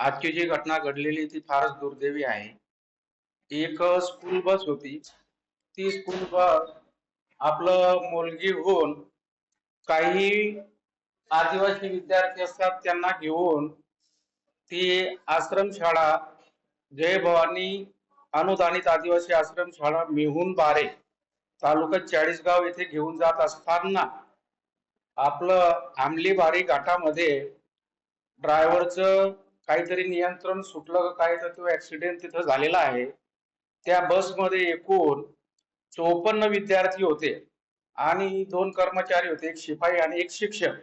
आजची जी घटना घडलेली ती फारच दुर्दैवी आहे. एक स्कूल बस होती. ती स्कूल बस आपलं मुलगी होऊन काही आदिवासी विद्यार्थी असतात त्यांना घेऊन ती आश्रमशाळा जय भवानी अनुदानित आदिवासी आश्रमशाळा मेहून बारे तालुका चाळीसगाव येथे घेऊन जात असताना आपलं आमली बारी घाटामध्ये ड्रायव्हरचं काहीतरी नियंत्रण सुटलं काय तर तो ऍक्सिडेंट तिथं झालेला आहे. त्या बसमध्ये एकूण चोपन्न विद्यार्थी होते आणि दोन कर्मचारी होते एक शिपाई आणि एक शिक्षक.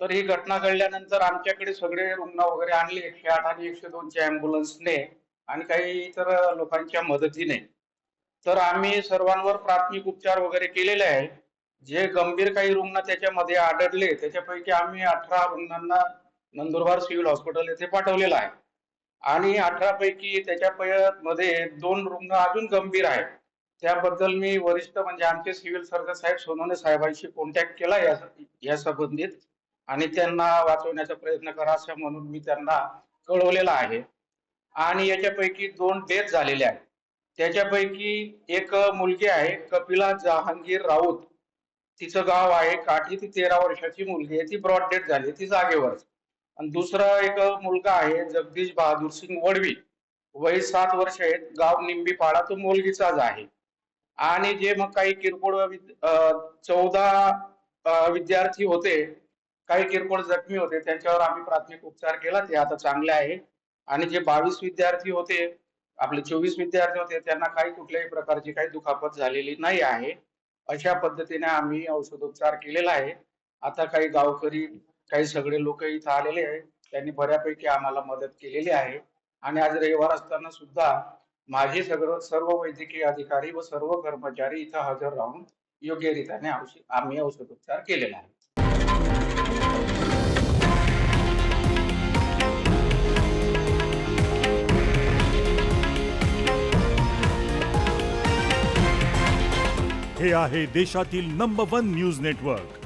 तर ही घटना घडल्यानंतर आमच्याकडे सगळे रुग्ण वगैरे आणले एकशे आठ आणि एकशे दोनच्या अँब्युलन्सने आणि काही इतर लोकांच्या मदतीने. तर आम्ही सर्वांवर प्राथमिक उपचार वगैरे केलेले आहे जे गंभीर काही रुग्ण त्याच्यामध्ये आढळले त्याच्यापैकी आम्ही अठरा रुग्णांना नंदुरबार सिव्हिल हॉस्पिटल येथे पाठवलेलं आहे. आणि अठरा पैकी त्याच्या मध्ये दोन रुग्ण अजून गंभीर आहेत. त्याबद्दल मी वरिष्ठ म्हणजे आमचे सिव्हिल सर्जन साहेब सोनवणे साहेबांशी कॉन्टॅक्ट केला या या संबंधित. आणि त्यांना वाचवण्याचा प्रयत्न करा असं म्हणून मी त्यांना कळवलेलं आहे. आणि याच्यापैकी दोन डेथ झालेले आहेत. त्याच्यापैकी एक मुलगी आहे कपिला जहांगीर राऊत. तिचं गाव आहे काठी ती तेरा वर्षाची मुलगी आहे. ती ब्रॉड डेथ झाली ती जागेवरच. आणि दुसरा एक मुलगा आहे जगदीश बहादूर सिंग वडवी. वय सात वर्ष आहेत. गाव निंबीपाडा. तो मुलगीचाच आहे. आणि जे मग काही किरकोळ चौदा विद्यार्थी होते काही किरकोळ जखमी होते त्यांच्यावर आम्ही प्राथमिक उपचार केला. ते आता चांगले आहे. आणि जे बावीस विद्यार्थी होते आपले चोवीस विद्यार्थी होते त्यांना काही कुठल्याही प्रकारची काही दुखापत झालेली नाही आहे. अशा पद्धतीने आम्ही औषधोपचार केलेला आहे. आता काही गावकरी काही सगळे लोक इथं आलेले आहेत. त्यांनी बऱ्यापैकी आम्हाला मदत केलेली आहे. आणि आज रविवार असताना सुद्धा माझे सगळं सर्व वैद्यकीय अधिकारी व सर्व कर्मचारी इथं हजर राहून योग्य रीतीने औषध आम्ही औषधोपचार केलेला आहे. हे आहे देशातील नंबर वन न्यूज नेटवर्क